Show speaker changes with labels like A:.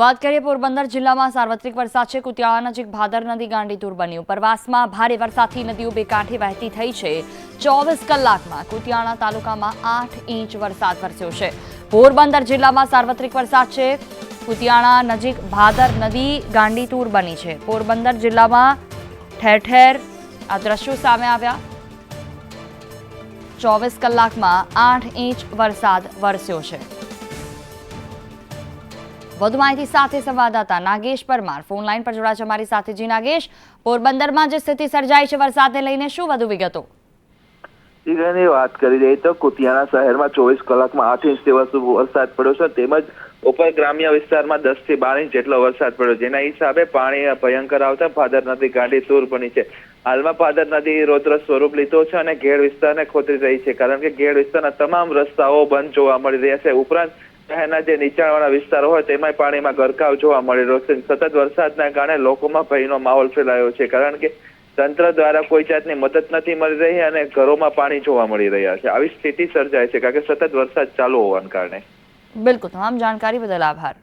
A: વાત કરીએ પોરબંદર જિલ્લામાં સાર્વત્રિક વરસાદ છે. કુતિયાળા નજીક ભાદર નદી ગાંડીતુર બન્યું. ઉપરવાસમાં ભારે વરસાદથી નદીઓ બે કાંઠે વહેતી થઈ છે. ચોવીસ કલાકમાં કુતિયાણા તાલુકામાં આઠ ઇંચ વરસાદ વરસ્યો છે. પોરબંદર જિલ્લામાં સાર્વત્રિક વરસાદ છે. કુતિયાણા નજીક ભાદર નદી ગાંડીતુર બની છે. પોરબંદર જિલ્લામાં ઠેર ઠેર આ દ્રશ્યો સામે આવ્યા. ચોવીસ કલાકમાં આઠ ઇંચ વરસાદ વરસ્યો છે. વધુ માહિતી સાથે સંવાદદાતા નાગેશ પરમાર. ફોન લાઈન પર જોડાશે અમારી સાથે જી નાગેશ. પોરબંદરમાં જે સ્થિતિ સર્જાઈ છે વરસાદને લઈને શું વધુ વિગતો?
B: ની વાત કરી રહી તો કુતિયાણા શહેરમાં ચોવીસ કલાકમાં આઠ ઇંચ જેવો વરસાદ પડ્યો છે. તેમજ ઉપર ગ્રામ્ય વિસ્તારમાં દસથી બાર ઇંચ જેટલો વરસાદ પડ્યો જેના હિસાબે પાણી ભયંકર આવતા ભાદર નદી ગાંડી તૂર બની છે. હાલમાં ભાદર નદી રૌદ્ર સ્વરૂપ લીધો છે અને ઘેડ વિસ્તારને ખોતરી રહી છે. કારણ કે ઘેડ વિસ્તારના તમામ રસ્તાઓ બંધ જોવા મળી રહ્યા છે. ઉપરાંત શહેરના જે નીચાણવાળા વિસ્તારો હોય તેમાં પાણીમાં ગરકાવ જોવા મળી રહ્યો છે. સતત વરસાદના કારણે લોકોમાં ભયનો માહોલ ફેલાયો છે, કારણ કે તંત્ર દ્વારા કોઈ જાતની મદદ નથી મળી રહી અને ઘરોમાં પાણી જોવા મળી રહ્યા છે. આવી સ્થિતિ સર્જાય છે, કારણ કે સતત વરસાદ ચાલુ હોવાને કારણે.
A: બિલકુલ, તમામ જાણકારી બદલ આભાર.